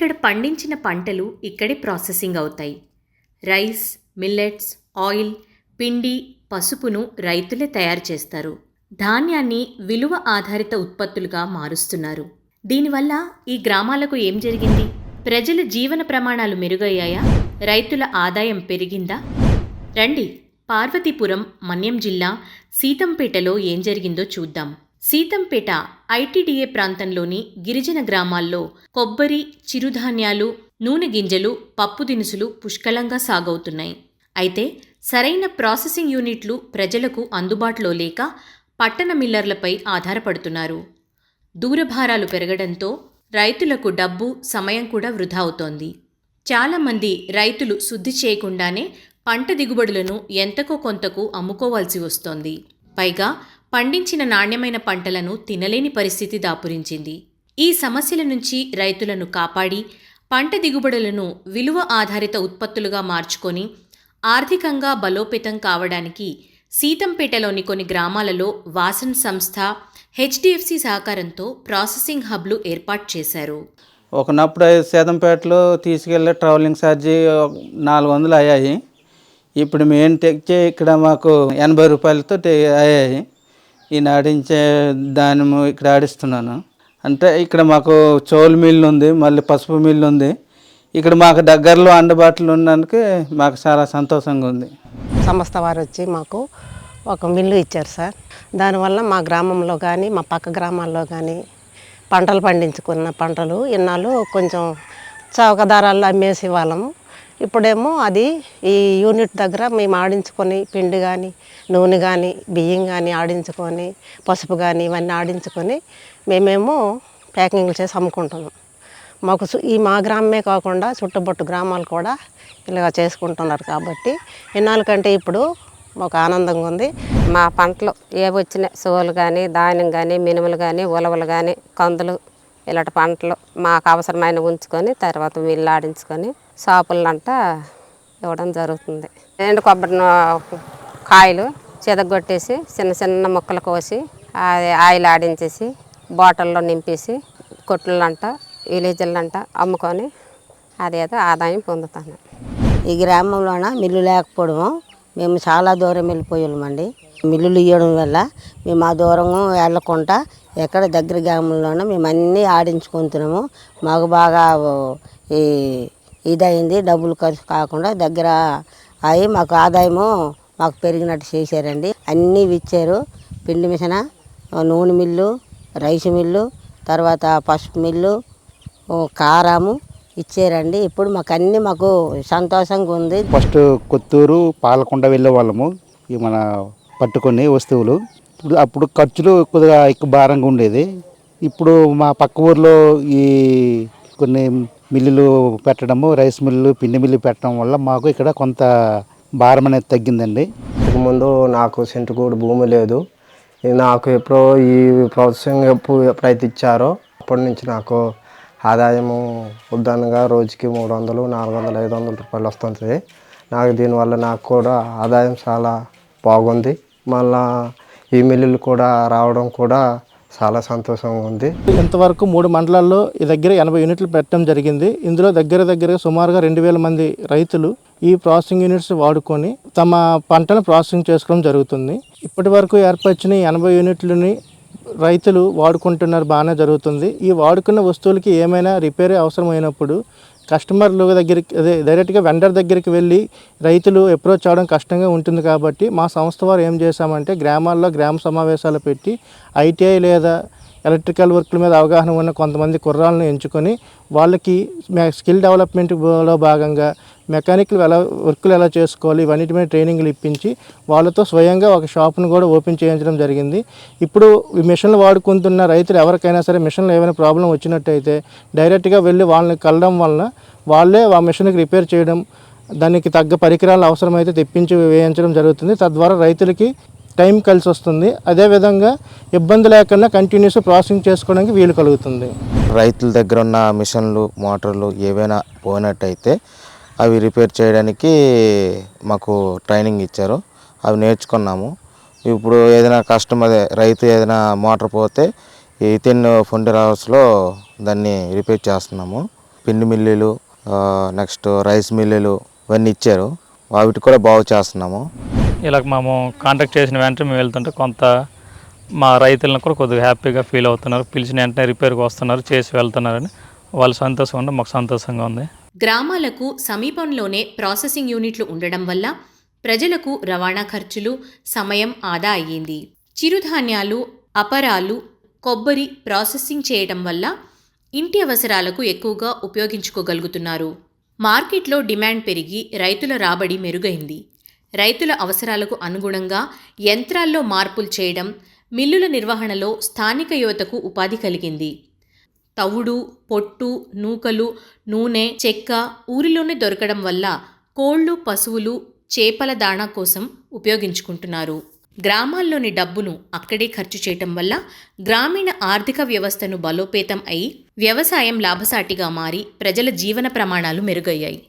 ఇక్కడ పండించిన పంటలు ఇక్కడే ప్రాసెసింగ్ అవుతాయి. రైస్ మిల్లెట్స్ ఆయిల్ పిండి పసుపును రైతులే తయారు చేస్తారు. ధాన్యాన్ని విలువ ఆధారిత ఉత్పత్తులుగా మారుస్తున్నారు. దీనివల్ల ఈ గ్రామాలకు ఏం జరిగింది? ప్రజల జీవన ప్రమాణాలు మెరుగయ్యాయా? రైతుల ఆదాయం పెరిగిందా? రండి పార్వతీపురం మన్యం జిల్లా సీతంపేటలో ఏం జరిగిందో చూద్దాం. సీతంపేట ఐటీడీఏ ప్రాంతంలోని గిరిజన గ్రామాల్లో కొబ్బరి చిరుధాన్యాలు నూనె గింజలు పప్పు దినుసులు పుష్కలంగా సాగవుతున్నాయి. అయితే సరైన ప్రాసెసింగ్ యూనిట్లు ప్రజలకు అందుబాటులో లేక పట్టణ మిల్లర్లపై ఆధారపడుతున్నారు. దూరభారాలు పెరగడంతో రైతులకు డబ్బు సమయం కూడా వృధా అవుతోంది. చాలామంది రైతులు శుద్ధి చేయకుండానే పంట దిగుబడులను ఎంతకో కొంతకు అమ్ముకోవాల్సి వస్తోంది. పైగా పండించిన నాణ్యమైన పంటలను తినలేని పరిస్థితి దాపురించింది. ఈ సమస్యల నుంచి రైతులను కాపాడి పంట దిగుబడులను విలువ ఆధారిత ఉత్పత్తులుగా మార్చుకొని ఆర్థికంగా బలోపేతం కావడానికి సీతంపేటలోని కొన్ని గ్రామాలలో వాసన్ సంస్థ హెచ్డిఎఫ్సి సహకారంతో ప్రాసెసింగ్ హబ్లు ఏర్పాటు చేశారు. ఒకనప్పుడు సీతంపేటలో తీసుకెళ్ళే ట్రావెలింగ్ ఛార్జీ నాలుగు వందలు అయ్యాయి. ఇప్పుడు మేము తెచ్చే ఇక్కడ మాకు ఎనభై రూపాయలతో తే- అయ్యాయి. ఈ నాడించే దానిము ఇక్కడ ఆడిస్తున్నాను. అంటే ఇక్కడ మాకు చోలు మిల్లు ఉంది మళ్ళీ పసుపు మిల్లు ఉంది. ఇక్కడ మాకు దగ్గరలో అందుబాటులో ఉన్నందుకు మాకు చాలా సంతోషంగా ఉంది. సంస్థ వారు వచ్చి మాకు ఒక మిల్లు ఇచ్చారు సార్. దానివల్ల మా గ్రామంలో కానీ మా పక్క గ్రామాల్లో కానీ పంటలు పండించుకున్న పంటలు ఇన్నాళ్ళు కొంచెం చౌక ధరల్లో అమ్మేసి వాళ్ళము. ఇప్పుడేమో అది ఈ యూనిట్ దగ్గర మేము ఆడించుకొని పిండి కానీ నూనె కానీ బియ్యం కానీ ఆడించుకొని పసుపు కానీ ఇవన్నీ ఆడించుకొని మేమేమో ప్యాకింగ్లు చేసి అమ్ముకుంటున్నాం. మాకు సు- ఈ మా గ్రామమే కాకుండా చుట్టుపట్టు గ్రామాలు కూడా ఇలా చేసుకుంటున్నారు కాబట్టి ఇన్నాళ్ళ కంటే ఇప్పుడు మాకు ఆనందంగా ఉంది. మా పంటలు ఏవి వచ్చినాయి సోలు కానీ ధాన్యం కానీ మినుములు కానీ ఉలవలు కానీ కందులు ఇలాంటి పంటలు మాకు అవసరమైన ఉంచుకొని తర్వాత మిల్లు ఆడించుకొని షాపులంట ఇవ్వడం జరుగుతుంది. ఎండు కొబ్బరి నూ- కాయలు చెదగొట్టేసి చిన్న చిన్న ముక్కలు కోసి అది ఆయిల్ ఆడించేసి బాటిల్లో నింపేసి కొట్లంట విలేజ్లంట అమ్ముకొని అదేదో ఆదాయం పొందుతాను. ఈ గ్రామంలోన మిల్లు లేకపోవడము? మేము చాలా దూరం వెళ్ళిపోయామండి మిల్లులు ఇవ్వడం వల్ల మేము ఆ దూరం వెళ్ళకుండా ఎక్కడ దగ్గర గ్రామంలోనే మేము అన్నీ ఆడించుకుంటున్నాము. మాకు బాగా ఈ ఇదైంది. డబ్బులు ఖర్చు కాకుండా దగ్గర అయి మాకు ఆదాయము మాకు పెరిగినట్టు చేశారండి. అన్నీ ఇచ్చారు పిండి మిషన్ నూనె మిల్లు రైస్ మిల్లు తర్వాత పసుపు మిల్లు కారము ఇచ్చారండి. ఇప్పుడు మాకు అన్నీ మాకు సంతోషంగా ఉంది. ఫస్ట్ కొత్తూరు పాలకొండ వెళ్ళే వాళ్ళము. ఈ మన పట్టుకొని వస్తువులు. ఇప్పుడు అప్పుడు ఖర్చులు కొద్దిగా ఎక్కువ భారంగా ఉండేది. ఇప్పుడు మా పక్క ఊర్లో ఈ కొన్ని మిల్లులు పెట్టడము రైస్ మిల్లు పిండి మిల్లు పెట్టడం వల్ల మాకు ఇక్కడ కొంత భారం అనేది తగ్గిందండి. ముందు నాకు సెంటుకూడు భూమి లేదు. నాకు ఎప్పుడో ఈ ప్రాసెసింగ్ ఎప్పుడు ఎప్పుడైతే ఇచ్చారో అప్పటి నుంచి నాకు ఆదాయము ఉద్దానంగా రోజుకి మూడు వందలు నాలుగు వందలు ఐదు వందల రూపాయలు వస్తుంది నాకు దీనివల్ల నాకు కూడా ఆదాయం చాలా బాగుంది. మళ్ళా ఈ మిల్లులు కూడా రావడం కూడా చాలా సంతోషంగా ఉంది. ఇంతవరకు మూడు మండలాల్లో ఈ దగ్గర ఎనభై యూనిట్లు పెట్టడం జరిగింది. ఇందులో దగ్గర దగ్గర సుమారుగా రెండు వేల మంది రైతులు ఈ ప్రాసెసింగ్ యూనిట్స్ వాడుకొని తమ పంటను ప్రాసెసింగ్ చేసుకోవడం జరుగుతుంది. ఇప్పటి వరకు ఏర్పరిచిన ఎనభై యూనిట్లని రైతులు వాడుకుంటున్నారు బాగానే జరుగుతుంది. ఈ వాడుకున్న వస్తువులకి ఏమైనా రిపేర్ అవసరమైనప్పుడు కస్టమర్ల దగ్గరికి అదే డైరెక్ట్గా వెండర్ దగ్గరికి వెళ్ళి రైతులు అప్రోచ్ అవడం కష్టంగా ఉంటుంది కాబట్టి మా సంస్థ వారు ఏం చేశామంటే గ్రామాల్లో గ్రామ సమావేశాలు పెట్టి ఐటీఐ లేదా ఎలక్ట్రికల్ వర్క్ల మీద అవగాహన ఉన్న కొంతమంది కుర్రాలను ఎంచుకొని వాళ్ళకి స్కిల్ డెవలప్మెంట్లో భాగంగా మెకానికల్ ఎలా వర్క్లు ఎలా చేసుకోవాలి ఇవన్నిటి మీద ట్రైనింగ్లు ఇప్పించి వాళ్ళతో స్వయంగా ఒక షాప్ను కూడా ఓపెన్ చేయించడం జరిగింది. ఇప్పుడు ఈ మిషన్లు వాడుకుంటున్న రైతులు ఎవరికైనా సరే మిషన్లో ఏమైనా ప్రాబ్లం వచ్చినట్టయితే డైరెక్ట్గా వెళ్ళి వాళ్ళని కలడం వలన వాళ్ళే ఆ మిషన్కి రిపేర్ చేయడం దానికి తగ్గ పరికరాలు అవసరమైతే తెప్పించి వేయించడం జరుగుతుంది. తద్వారా రైతులకి టైం కలిసి వస్తుంది. అదేవిధంగా ఇబ్బంది లేకుండా కంటిన్యూస్ ప్రాసెసింగ్ చేసుకోవడానికి వీలు కలుగుతుంది. రైతుల దగ్గర ఉన్న మిషన్లు మోటార్లు ఏవైనా పోయినట్టయితే అవి రిపేర్ చేయడానికి మాకు ట్రైనింగ్ ఇచ్చారు. అవి నేర్చుకున్నాము. ఇప్పుడు ఏదైనా కస్టమర్ రైతు ఏదైనా మోటార్ పోతే ఇతిన్ వితిన్ హౌస్లో దాన్ని రిపేర్ చేస్తున్నాము. పిండి మిల్లులు నెక్స్ట్ రైస్ మిల్లులు ఇవన్నీ ఇచ్చారు. వాటి కూడా బాగు చేస్తున్నాము. ఇలా మేము కాంటాక్ట్ చేసిన వెంటనే మేము వెళ్తుంటే కొంత మా రైతులను కూడా కొద్దిగా హ్యాపీగా ఫీల్ అవుతున్నారు. పిలిచిన వెంటనే రిపేర్కి వస్తున్నారు చేసి వెళ్తున్నారని. వాళ్ళు సంతోషంగా ఉంటే మాకు సంతోషంగా ఉంది. గ్రామాలకు సమీపంలోనే ప్రాసెసింగ్ యూనిట్లు ఉండడం వల్ల ప్రజలకు రవాణా ఖర్చులు సమయం ఆదా అయ్యింది. చిరుధాన్యాలు అపరాలు కొబ్బరి ప్రాసెసింగ్ చేయడం వల్ల ఇంటి అవసరాలకు ఎక్కువగా ఉపయోగించుకోగలుగుతున్నారు. మార్కెట్లో డిమాండ్ పెరిగి రైతుల రాబడి మెరుగైంది. రైతుల అవసరాలకు అనుగుణంగా యంత్రాల్లో మార్పులు చేయడం మిల్లుల నిర్వహణలో స్థానిక యువతకు ఉపాధి కలిగింది. తవుడు పొట్టు నూకలు నూనె చెక్క ఊరిలోనే దొరకడం వల్ల కోళ్ళు పశువులు చేపల దాణా కోసం ఉపయోగించుకుంటున్నారు. గ్రామాల్లోని డబ్బును అక్కడే ఖర్చు చేయటం వల్ల గ్రామీణ ఆర్థిక వ్యవస్థను బలోపేతం అయి వ్యవసాయం లాభసాటిగా మారి ప్రజల జీవన ప్రమాణాలు మెరుగయ్యాయి.